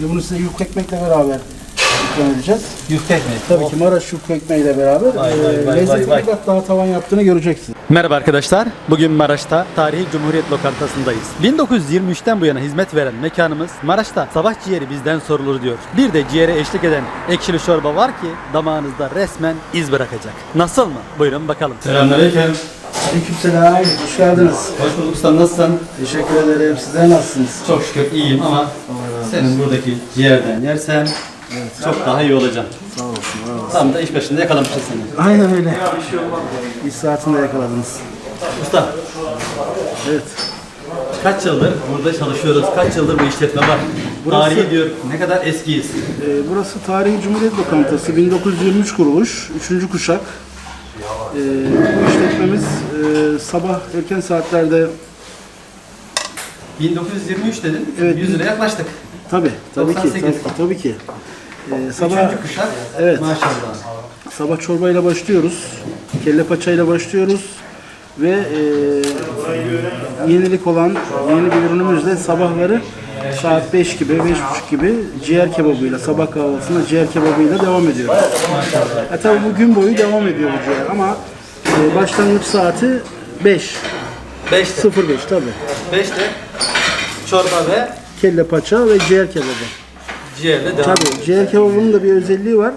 Şimdi bunu size yufka ekmekle beraber ikram edeceğiz. Yufka ekmeği. Tabii ki Maraş yufka ekmeğiyle beraber Vay, e, vay, vay, lezzetini vay, vay. daha tavan yaptığını göreceksiniz. Merhaba arkadaşlar. Bugün Maraş'ta Tarihi Cumhuriyet Lokantası'ndayız. 1923'ten bu yana hizmet veren mekanımız Maraş'ta sabah ciğeri bizden sorulur diyor. Bir de ciğere eşlik eden ekşili çorba var ki damağınızda resmen iz bırakacak. Nasıl mı? Buyurun bakalım. Selamünaleyküm. Aleykümselam, hoş geldiniz. Hoş bulduk usta. Nasılsın? Teşekkür ederim. Sizler nasılsınız? Çok şükür iyiyim ama senin buradaki ciğerden yersem çok daha iyi olacağım. Sağ olasın. var olasın. Tam da iş başında yakalamışız seni. Aynen öyle. İş saatinde yakaladınız. Usta Evet. kaç yıldır burada çalışıyoruz? Kaç yıldır bu işletme var? Burası- Tarihi diyor. Ne kadar eskiyiz. Ee, burası Tarihi Cumhuriyet Lokantası. 1923 kuruluş. 3. kuşak. Ee, bu işletmemiz e, sabah erken saatlerde 1923 dedin. Evet. 100 lira yaklaştık. tabi tabii ki 98. tabii tabii ki. Ee, sabah Üçüncü kuşak. Evet. Maşallah. sabah çorbayla başlıyoruz. Kelle paçayla başlıyoruz ve e, yenilik olan yeni bir ürünümüzle sabahları saat 5 gibi, 5.30 gibi ciğer kebabıyla, sabah kahvaltısında ciğer kebabıyla devam ediyoruz. E tabi bu gün boyu devam ediyor bu ciğer ama e, başlangıç saati 5, 5'te. 05 tabi. 5'te çorba ve Kelle paça ve ciğer kebabı. ciğerle devam. Tabii ciğer kebabının da bir özelliği var.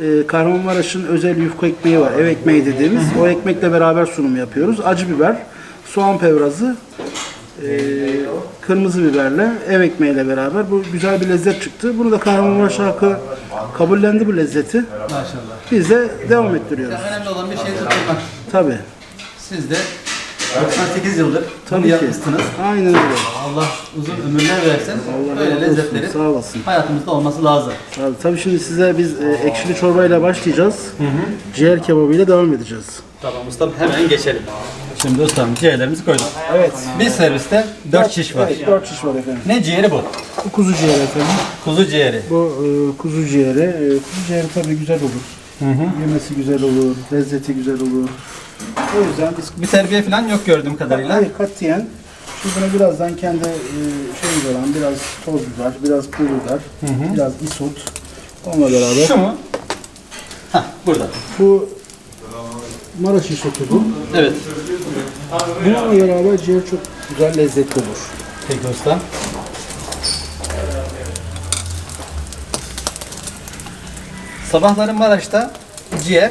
Ee, Kahramanmaraş'ın özel yufka ekmeği var. Ev ekmeği dediğimiz. O ekmekle beraber sunum yapıyoruz. Acı biber, soğan pevrazı, e, kırmızı biberle, ev ekmeğiyle beraber bu güzel bir lezzet çıktı. Bunu da Kahramanmaraş halkı kabullendi bu lezzeti. Maşallah. Biz de devam ettiriyoruz. Önemli olan bir şey tutturmak. Tabii. Siz de 98 yıldır Tabii bunu ki. yapmışsınız. Aynen öyle. Allah uzun ömürler versin. Allah Böyle razı olsun. lezzetlerin Sağ olasın. hayatımızda olması lazım. Tabii, tabii şimdi size biz e, ekşili çorbayla başlayacağız. Ciğer kebabıyla devam edeceğiz. Tamam ustam hemen geçelim. Şimdi ustam ciğerlerimizi koyduk. Evet. Bir serviste 4 şiş var. Evet, 4 şiş var efendim. Ne ciğeri bu? Bu kuzu ciğer efendim. Kuzu ciğeri. Bu e, kuzu ciğeri. E, kuzu ciğeri tabii güzel olur. Yemesi güzel olur, lezzeti güzel olur. O yüzden biz Bir terbiye falan yok gördüğüm kadarıyla. hayır katiyen şimdi buna birazdan kendi e, şeyimiz olan biraz toz biber, biraz pul biber, biraz isot onunla beraber. Şu mu? Hah burada. Bu Maraş isotu bu. Evet. Bununla beraber ciğer çok güzel lezzetli olur. Peki usta. Sabahları Maraş'ta ciğer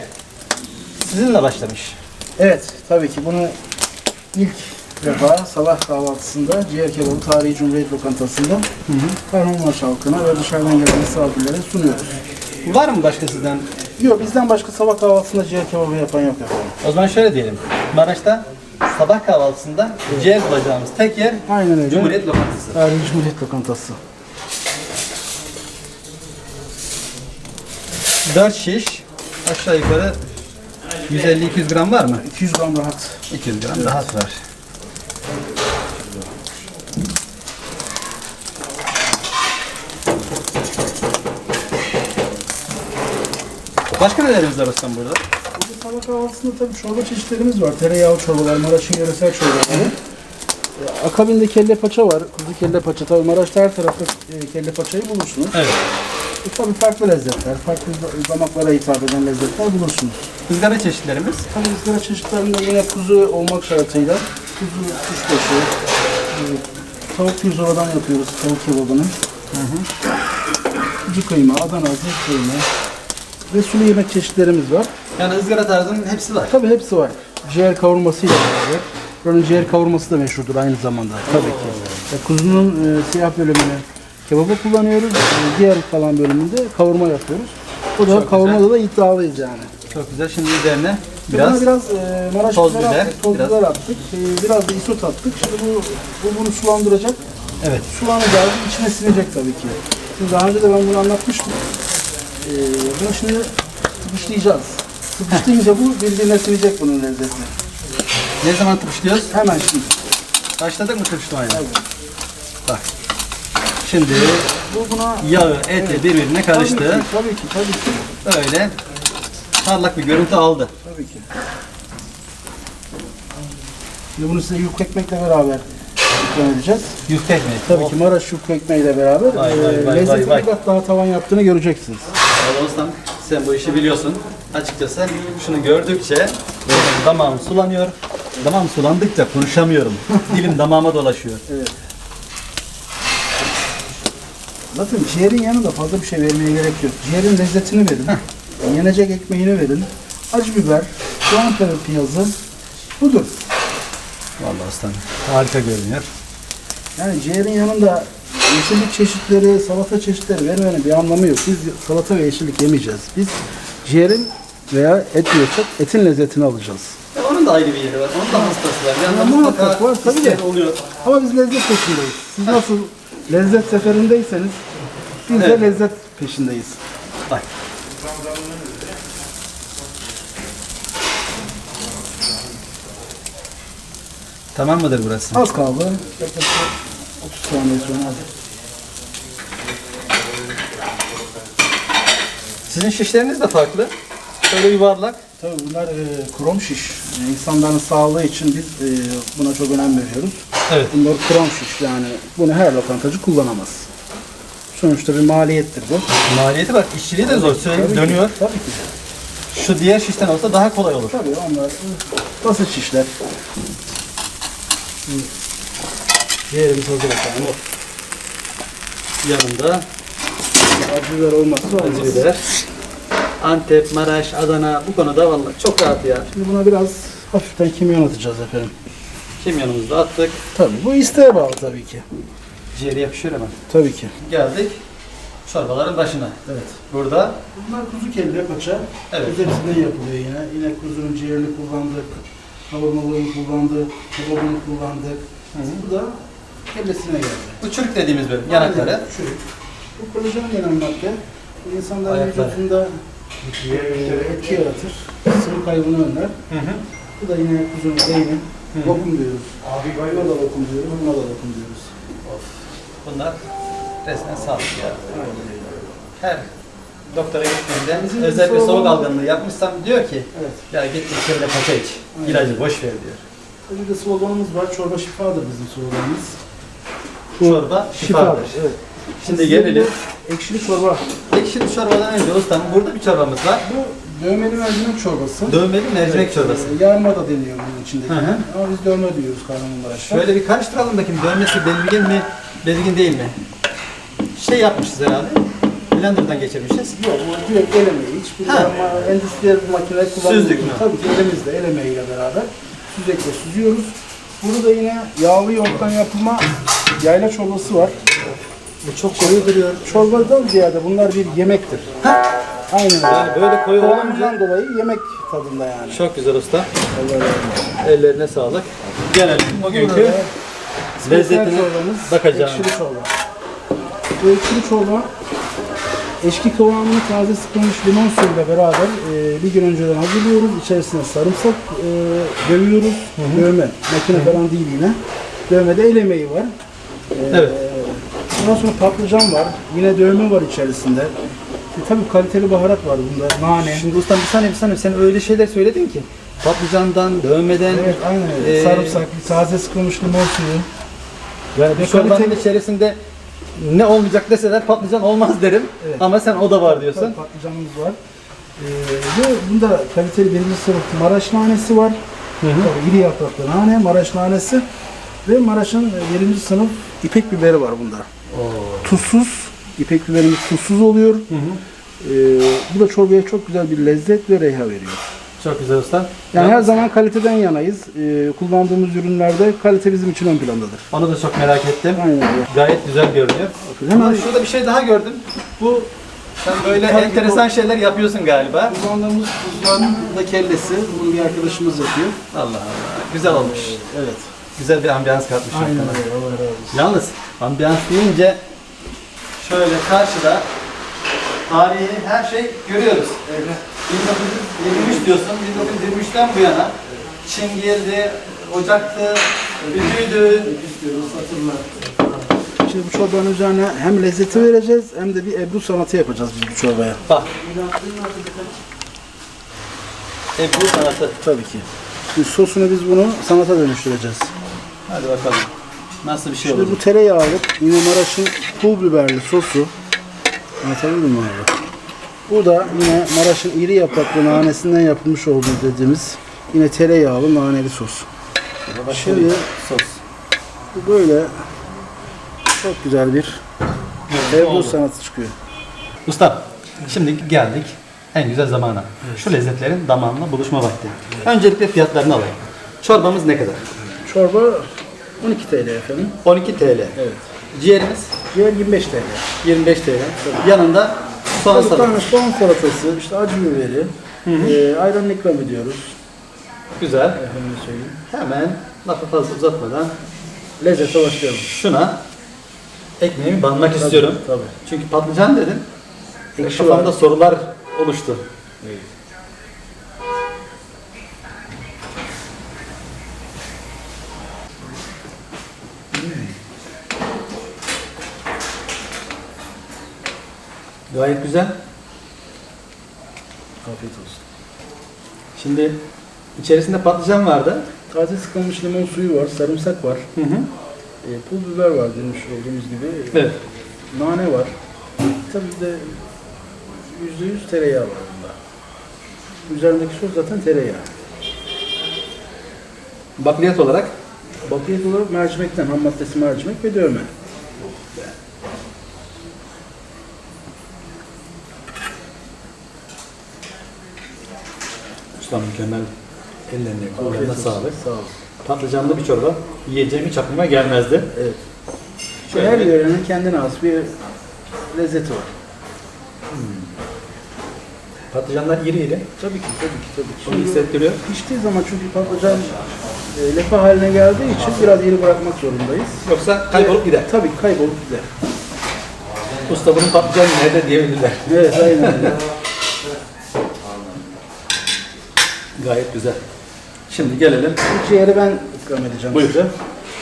sizinle başlamış. Evet, tabii ki bunu ilk defa sabah kahvaltısında ciğer kebabı Tarihi Cumhuriyet Lokantası'nda Kahramanmaraş halkına ve dışarıdan gelen misafirlere sunuyoruz. Var mı başka sizden? Yok bizden başka sabah kahvaltısında ciğer kebabı yapan yok efendim. O zaman şöyle diyelim. Maraş'ta sabah kahvaltısında ciğer bulacağımız tek yer Aynen öyle. Cumhuriyet Lokantası. Tarihi Cumhuriyet Lokantası. 4 şiş aşağı yukarı 150-200 gram var mı? 200 gram rahat. 200 gram daha var. Başka nelerimiz var ustam burada? Burada sabah kahvaltısında tabii çorba çeşitlerimiz var. Tereyağı çorbalar, Maraş'ın yöresel çorbaları. Akabinde kelle paça var. Kuzu kelle paça. Tabii Maraş'ta her tarafta e, kelle paçayı bulursunuz. Evet. Tabii farklı lezzetler, farklı damaklara hitap eden lezzetler bulursunuz. Izgara çeşitlerimiz. Tabii ızgara çeşitlerinde yine kuzu olmak şartıyla kuzu, kuşbaşı, tavuk pirzoladan yapıyoruz tavuk kebabını. Kuzu kıyma, Adana, zeyt kıyma ve sulu yemek çeşitlerimiz var. Yani ızgara tarzının hepsi var. Tabii hepsi var. Ciğer kavurmasıyla beraber. Buranın ciğer kavurması da meşhurdur aynı zamanda. Tabii ki. E, kuzunun e, siyah bölümünü kebaba kullanıyoruz. E, diğer kalan bölümünde kavurma yapıyoruz. O da kavurmada da iddialıyız yani. Çok güzel. Şimdi üzerine Biraz biraz e, Maraş toz biber, attık, toz biraz- biber attık. E, biraz da isot attık. Şimdi bu, bu bunu sulandıracak. evet. Sulanacak, içine sinecek tabii ki. Şimdi daha önce de ben bunu anlatmıştım. E, bunu şimdi tıpışlayacağız. Tıpışlayınca bu birbirine sinecek bunun lezzeti. Ne zaman tıpışlıyoruz? Hemen şimdi. Başladık mı tıpışlamaya? Bak. Şimdi Bu buna yağı, eti birbirine karıştı. Tabii ki, tabii ki, tabii ki. Böyle parlak bir görüntü aldı. Tabii ki. Şimdi bunu size yufka ekmekle beraber ikram edeceğiz. Yufka ekmeği. Tabii ki Maraş yufka ekmeğiyle beraber Vay, e, vay, vay, lezzetin vay, bir kat daha tavan yaptığını göreceksiniz. Valla ustam sen bu işi biliyorsun. Açıkçası şunu gördükçe damağım sulanıyor. Damağım sulandıkça konuşamıyorum. Dilim damağıma dolaşıyor. Zaten ciğerin yanında fazla bir şey vermeye gerek yok. Ciğerin lezzetini verin. Yenecek ekmeğini verin. Acı biber, soğan piyazı budur. Vallahi ustam harika görünüyor. Yani ciğerin yanında yeşillik çeşitleri, salata çeşitleri vermenin bir anlamı yok. Biz salata ve yeşillik yemeyeceğiz. Biz ciğerin veya et yiyorsak etin lezzetini alacağız. Ya onun da ayrı bir yeri var. Onun da hastası var. Yani muhakkak var, tabii de. oluyor. Ama biz lezzet peşindeyiz. Siz nasıl lezzet seferindeyseniz biz Evet. de lezzet peşindeyiz. Bak. Tamam mıdır burası? Az kaldı. Yaklaşık 30 saniye sonra. Sizin şişleriniz de farklı. Şöyle yuvarlak. Tabii bunlar e, krom şiş. E, İnsanların sağlığı için biz e, buna çok önem veriyoruz. Evet. Bunlar krom şiş yani bunu her lokantacı kullanamaz. Sonuçta bir maliyettir bu. Maliyeti bak, işçiliği de zor. Sürekli Tabii ki, dönüyor. Tabii ki. Şu diğer şişten olsa daha kolay olur. Tabii onlar e, basit şişler. Hı. Ciğerimiz hazır efendim. Yanında Acı biber olmazsa olmaz. acı biber. Antep, Maraş, Adana bu konuda vallahi çok rahat ya. Şimdi buna biraz hafiften kimyon atacağız efendim. Kimyonumuzu da attık. Tabii bu isteğe bağlı tabii ki. Ciğeri yapışıyor hemen. Tabii ki. Geldik çorbaların başına. Evet. Burada Bunlar kuzu kelle paça. Evet. Biz hepsinden yapılıyor yine. Yine kuzunun ciğerini kullandık. Kavurmalığını kullandık. Kebabını kullandık. Bu da kellesine geldi. bu çürük dediğimiz bölüm, yanakları. Şu. Bu kolajen denen madde insanların Ayakları. vücudunda etki yaratır. Sıvı kaybını önler. Hı hı. Bu da yine kuzunun beyni. Lokum diyoruz. Buna da lokum diyoruz. Buna da lokum diyoruz. Bunlar resmen sağlık ya. Her doktora gittiğimde Bizim özel bir soğuk- soğuk algınlığı yapmışsam diyor ki Evet. ya git bir kelle paça iç. Aynen. İlacı boş ver diyor. Bir de sloganımız var. Çorba şifadır bizim sloganımız. Çorba şifadır. Evet. Şimdi gelelim. Ekşili çorba. Ekşili çorbadan önce ustam burada bir çorbamız var. Bu dövmeli mercimek çorbası. Dövmeli mercimek çorbası. Ee, Yarma da deniyor bunun içindeki. Hı hı. Ama biz dövme diyoruz Kahramanmaraş'ta. Şöyle bir karıştıralım bakayım dövmesi belirgin mi, belirgin değil mi? Şey yapmışız herhalde. Blender'dan geçirmişiz. Yok bu direkt el emeği. Hiçbir Ha. yarma, endüstriyel bir makine kullanmıyoruz. Süzdük mü? Tabii ki elimizle el emeğiyle beraber süzekle süzüyoruz. Burada yine yağlı yoğurttan yapılma yayla çorbası var. Bu çok koyu duruyor. Çorbadan ziyade bunlar bir yemektir. Aynen öyle. Yani böyle koyu olunca Kıvamından dolayı yemek tadında yani. çok güzel usta. Allah razı olsun. Ellerine sağlık. Gelelim bugünkü Spesiyel lezzetine çorbamız bakacağım. Ekşili çorba. Bu ekşili çorba eşki kıvamını taze sıkılmış limon suyuyla beraber e, bir gün önceden hazırlıyoruz. İçerisine sarımsak e, dövüyoruz. Dövme. Makine falan değil yine. Dövmede el emeği var. E, Evet. Ondan sonra patlıcan var. Yine dövme var içerisinde. E, tabii kaliteli baharat var bunda. Nane. Şimdi ustam bir saniye bir saniye sen öyle şeyler söyledin ki patlıcandan, dövmeden Evet aynen. Ee, Sarımsak, taze sıkılmış limon suyu. yani bir çorbanın içerisinde ne olmayacak deseler patlıcan olmaz derim. Evet. Ama sen o da var diyorsun. Tabii patlıcanımız var. Ee, ve bunda kaliteli birinci sınıf Maraş nanesi var. Tabii iri yapraklı nane, Maraş nanesi. Ve Maraş'ın e, birinci sınıf ipek biberi var bunda. Tuzsuz, ipek biberimiz tuzsuz oluyor. Ee, bu da çorbaya çok güzel bir lezzet ve reyha veriyor. Çok güzel usta. Yani her zaman kaliteden yanayız. Ee, kullandığımız ürünlerde kalite bizim için ön plandadır. Onu da çok merak ettim. Aynen öyle. Gayet güzel görünüyor. Hemen- Ama şurada bir şey daha gördüm. Bu sen böyle Tabii enteresan şeyler yapıyorsun galiba. Kullandığımız kuzuların da kellesi. Bunu bir arkadaşımız yapıyor. Allah Allah. Güzel olmuş. Evet. Güzel bir ambiyans katmış. Aynen ortama. öyle. Allah razı olsun. Yalnız ambiyans deyince şöyle karşıda tarihi her şey görüyoruz. 1923 diyorsun. 1923'ten bu yana Çin girdi, ocaktı, bütüydü. Şimdi bu çorbanın üzerine hem lezzeti vereceğiz hem de bir ebru sanatı yapacağız biz bu çorbaya. Bak. Ebru sanatı. Tabii ki. Şimdi sosunu biz bunu sanata dönüştüreceğiz. Hadi bakalım. Nasıl bir şey Şimdi olur? bu tereyağı alıp yine Maraş'ın pul biberli sosu. Anlatabildim mi abi? Bu da yine Maraş'ın iri yapraklı nanesinden yapılmış olduğu dediğimiz yine tereyağlı naneli sos. Şimdi sos. bu böyle çok güzel bir evde sanatı çıkıyor. Usta, şimdi geldik en güzel zamana. Şu lezzetlerin damağınla buluşma vakti. Öncelikle fiyatlarını alayım. Çorbamız ne kadar? Çorba 12 TL efendim. 12 TL. Evet. Ciğerimiz Ciğer 25 TL. 25 TL. Yanında soğan Tabii salatası. tane soğan salatası, işte acı biberi, e, ayran ikram ediyoruz. Güzel. Efendim söyleyeyim. Hemen lafı fazla uzatmadan Lezzete başlayalım. şuna ekmeğimi banmak istiyorum. Tabii. Çünkü patlıcan dedim. Ekşi Kafamda var. sorular oluştu. Gayet güzel. Afiyet olsun. Şimdi içerisinde patlıcan vardı. Taze sıkılmış limon suyu var, sarımsak var, Hı hı. e, pul biber var demiş olduğumuz gibi. Evet. Nane var. Tabii de %100 tereyağı var bunda. Üzerindeki sos zaten tereyağı. Bakliyat olarak Bakliyat olarak mercimekten, ham maddesi mercimek ve dövme. Ustam mükemmel. Ellerine, kollarına sağlık. Sağ olun. Patlıcanlı bir çorba yiyeceğim hiç aklıma gelmezdi. Evet. Şöyle Her bir- yörenin kendine has bir lezzeti var. Patlıcanlar iri iri. Tabii ki, tabii ki, tabii ki. Bunu Şimdi hissettiriyor. piştiği zaman çünkü patlıcan e, lefe haline geldiği için biraz iri bırakmak zorundayız. Yoksa kaybolup gider. Tabii kaybolup gider. Usta bunun patlıcanı nerede diyebilirler. Evet, aynen öyle. Gayet güzel. Şimdi gelelim. Bu ciğeri ben ikram edeceğim Buyur. size.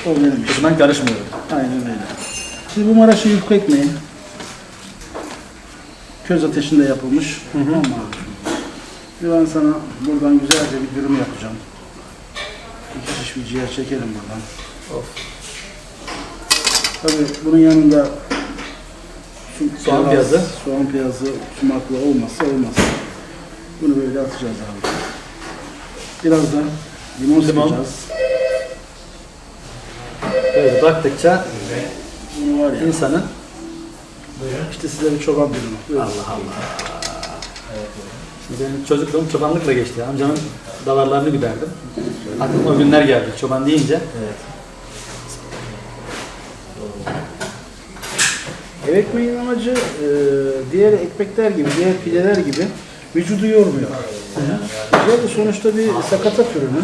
O benim işim. zaman karışmıyorum. Aynen öyle. Şimdi bu Maraş'ın yufka ekmeği köz ateşinde yapılmış. Mı abiciğim? Şimdi ben sana buradan güzelce bir dürüm yapacağım. İki şiş bir ciğer çekelim buradan. Of. Tabii bunun yanında Soğan piyazı. Soğan piyazı sumaklı olmazsa olmaz. Bunu böyle atacağız abi. Biraz da limon, Limon. sıkacağız. Böyle baktıkça Bunu var ya. insanın İşte size bir çoban dürümü. Buyurun. Allah Allah. Şimdi benim çocukluğum çobanlıkla geçti. Amcamın davarlarını güderdim. Aklıma o günler geldi çoban deyince. Evet. Ev ekmeğinin amacı e, diğer ekmekler gibi, diğer pideler gibi vücudu yormuyor. Ciğer de sonuçta bir sakatat ürünü.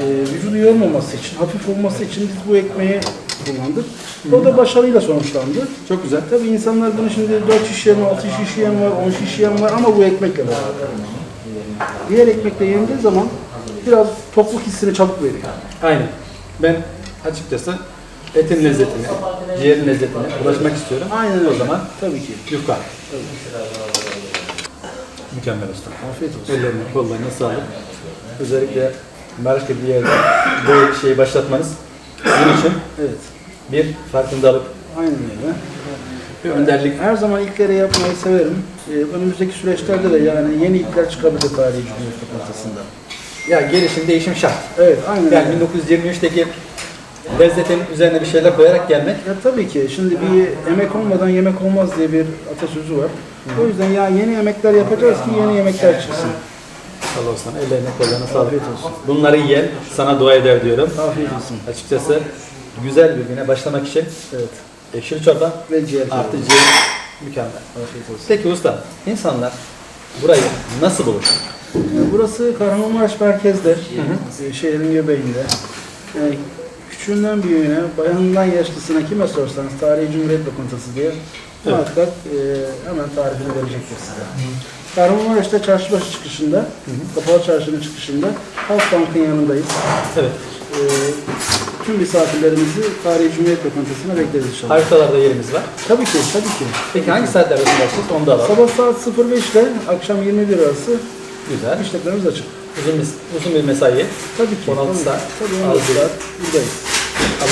E, vücudu yormaması için, hafif olması için biz bu ekmeği kullandık. O da başarıyla sonuçlandı. Çok güzel. Tabii insanlar bunu şimdi 4 şiş yiyen, 6 şiş yiyen var, 10 şiş yiyen var ama bu ekmekle beraber. Diğer ekmekle yendiği zaman biraz tokluk hissini çabuk veriyor. Aynen. Ben açıkçası etin lezzetine, ciğerin lezzetine ulaşmak istiyorum. Aynen O zaman Tabii ki. yufka. Mükemmel usta. Afiyet olsun. Ellerine, kollarına sağlık. Özellikle Maraş gibi bir yerde böyle şeyi başlatmanız bizim için Evet. bir farkındalık, Aynen öyle. bir önderlik. Her zaman ilkleri yapmayı severim. Ee, önümüzdeki süreçlerde de yani yeni ilkler çıkabilir tarihi Cumhuriyet Lokantası'nda. Ya gelişim, değişim şart. Evet, aynen Yani öyle. 1923'teki lezzetin üzerine bir şeyler koyarak gelmek Ya tabii ki şimdi bir emek olmadan yemek olmaz diye bir atasözü var. O yüzden ya yeni yemekler yapacağız ki yeni yemekler çıksın. Allah olsun ellerine kollarına sağlık. Afiyet olsun. Bunları yiyen sana dua eder diyorum. Afiyet olsun. Açıkçası güzel bir güne başlamak için Evet. ekşili çorba Ve ciğer artı kebabı. ciğer mükemmel. Afiyet olsun. Peki usta, insanlar burayı nasıl bulur? Burası Kahramanmaraş merkezde, e, şehrin göbeğinde. Yani küçüğünden büyüğüne, bayanından yaşlısına kime sorsanız Tarihi Cumhuriyet Lokantası diye muhakkak e, hemen tarifini verecektir size. Kahramanmaraş'ta çarşıbaşı çıkışında, kapalı çarşının çıkışında Halk Bank'ın yanındayız. Evet. E, tüm misafirlerimizi Tarihi Cumhuriyet Lokantası'na bekleriz inşallah. Haritalarda yerimiz var. Tabii ki, tabii ki. Peki hangi saatlerde açıyorsunuz? Onu da alalım. Sabah saat 05 ile akşam 21 arası Güzel. işletmemiz açık. Uzun bir, uzun bir mesai. Tabii ki. 16 tabii. saat. Tabii Az 16 değil. saat buradayız.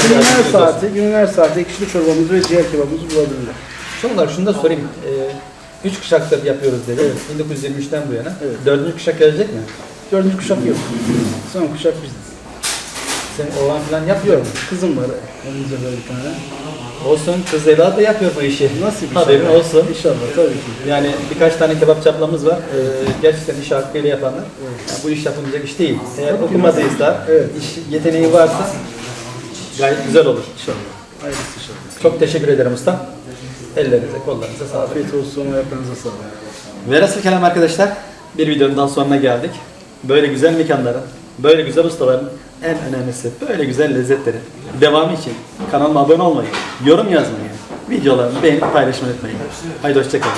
Günün her saati, günün her saati ekşili çorbamızı ve ciğer kebabımızı bulabilirler. Son olarak şunu da sorayım. Ee, üç kuşaktır yapıyoruz dedi. 1923'ten bu yana. Evet. Dördüncü kuşak gelecek mi? Dördüncü kuşak yok. Son kuşak bizde. Senin oğlan falan yapıyor mu? kızım var. Önümüzde böyle bir tane. Olsun kız evladı da yapıyor bu işi. Nasıl bir Haberin şey? olsun. İnşallah tabii ki. Yani birkaç tane kebap çaplamız var. Ee, gerçekten iş hakkıyla yapanlar. Yani bu iş yapılacak iş değil. Eğer okumadıysa, Evet. iş yeteneği varsa gayet güzel olur. İnşallah. Hayırlısı inşallah. Çok teşekkür ederim usta. Ellerinize, kollarınıza sağlık. Afiyet olsun, ayaklarınıza sağlık. Velhasıl kelam arkadaşlar, bir videonun daha sonuna geldik. Böyle güzel mekanların, böyle güzel ustaların, en önemlisi böyle güzel lezzetlerin devamı için kanalıma abone olmayı, yorum yazmayı, videolarımı beğenip paylaşmayı unutmayın. Haydi hoşçakalın.